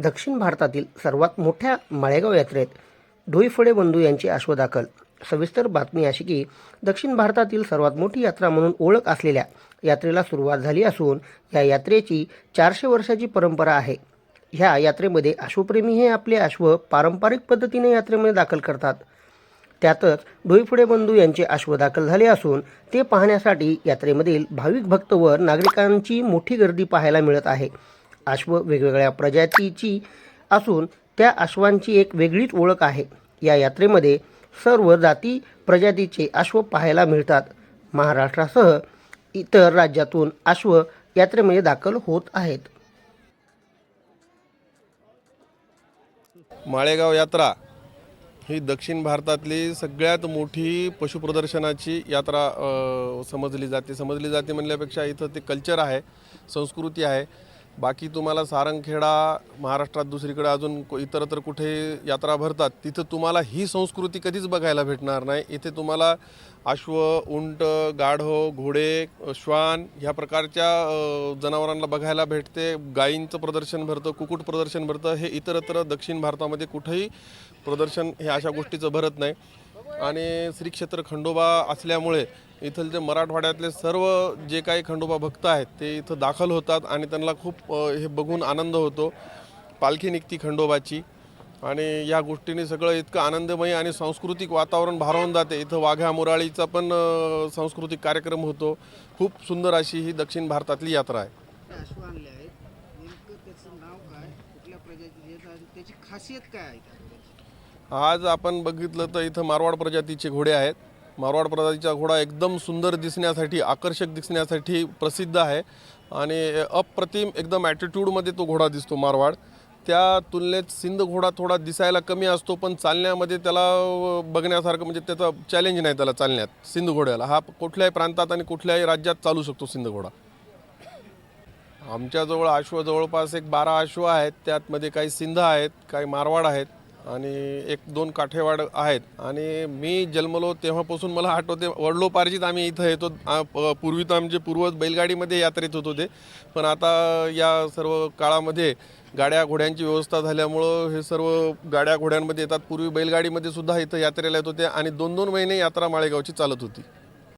दक्षिण भारतातील सर्वात मोठ्या माळेगाव यात्रेत डोईफोडे बंधू यांची अश्वदाखल. सविस्तर बातमी अशी की दक्षिण भारतातील सर्वात मोठी यात्रा म्हणून ओळख असलेल्या यात्रेला सुरुवात झाली असून या यात्रेची चारशे वर्षाची परंपरा आहे. ह्या यात्रेमध्ये अश्वप्रेमी हे आपले अश्व पारंपरिक पद्धतीने यात्रेमध्ये दाखल करतात. त्यातच डोईफुडे बंधू यांचे अश्व दाखल झाले असून ते पाहण्यासाठी यात्रेमधील भाविक भक्त व नागरिकांची मोठी गर्दी पाहायला मिळत आहे. अश्व वेगवेगळ्या प्रजातीची असून त्या अश्वांची एक वेगळीच ओळख आहे. या यात्रेमध्ये सर्व जाती प्रजातीचे अश्व पाहायला मिळतात. महाराष्ट्रासह इतर राज्यातून अश्व यात्रेमध्ये दाखल होत आहेत. माळेगाव यात्रा ही दक्षिण भारतातली सगळ्यात मोठी पशुप्रदर्शनाची यात्रा समजली जाते. समजली जाते म्हणल्यापेक्षा इथं ते कल्चर आहे संस्कृती आहे. बाकी तुम्हाला सारंगखेडा महाराष्ट्रात दुसरीकडे अजून को- इतरत्र कुठे यात्रा भरतात तिथं तुम्हाला ही संस्कृती कधीच बघायला भेटणार नाही. इथे तुम्हाला अश्व उंट गाढव घोडे श्वान ह्या प्रकारच्या जनावरांना बघायला भेटते. गायींचं प्रदर्शन भरतं कुक्कुट प्रदर्शन भरतं. हे इतरत्र दक्षिण भारतामध्ये कुठंही प्रदर्शन हे अशा गोष्टीचं भरत नाही. आणि श्री क्षेत्र खंडोबा असल्यामुळे इथले मराठवाड्यातले सर्व जे काही खंडोबा भक्त आहेत ते इथं दाखल होतात आणि त्यांना खूप हे बघून आनंद होतो. पालखी निघती खंडोबाची आणि या गोष्टीने सगळं इतकं आनंदमयी आणि सांस्कृतिक वातावरण भारावून जाते. इथं वाघ्या मुराळीचा पण सांस्कृतिक कार्यक्रम होतो. खूप सुंदर अशी ही दक्षिण भारतातली यात्रा आहे. त्याचं नाव काय? त्याची खासियत काय आहे? आज आपण बघितलं तर इथं मारवाड प्रजातीचे घोडे आहेत. मारवाड प्रजातीचा घोडा एकदम सुंदर दिसण्यासाठी आकर्षक दिसण्यासाठी प्रसिद्ध आहे. आणि अप्रतिम एकदम ॲटिट्यूडमध्ये तो घोडा दिसतो मारवाड. त्या तुलनेत सिंध घोडा थोडा दिसायला कमी असतो पण चालण्यामध्ये त्याला बघण्यासारखं म्हणजे त्याचा चॅलेंज नाही त्याला चालण्यात सिंध घोड्याला. हा कुठल्याही प्रांतात आणि कुठल्याही राज्यात चालू शकतो सिंध घोडा. आमच्याजवळ अश्व जवळपास एक बारा अश्व आहेत. त्यातमध्ये काही सिंध आहेत काही मारवाड आहेत. आणि एक दोन काठेवाड आहेत. आणि मी जन्मलो तेव्हापासून मला आठवते वडलोपार्जित आम्ही इथं येतो पूर्वी तर आमचे पूर्वज बैलगाडीमध्ये यात्रेत होत होते. पण आता या सर्व काळामध्ये गाड्या घोड्यांची व्यवस्था झाल्यामुळं हे सर्व गाड्या घोड्यांमध्ये येतात. पूर्वी बैलगाडीमध्ये सुद्धा इथं यात्रेला येत होते आणि दोन दोन महिने यात्रा माळेगावची चालत होती.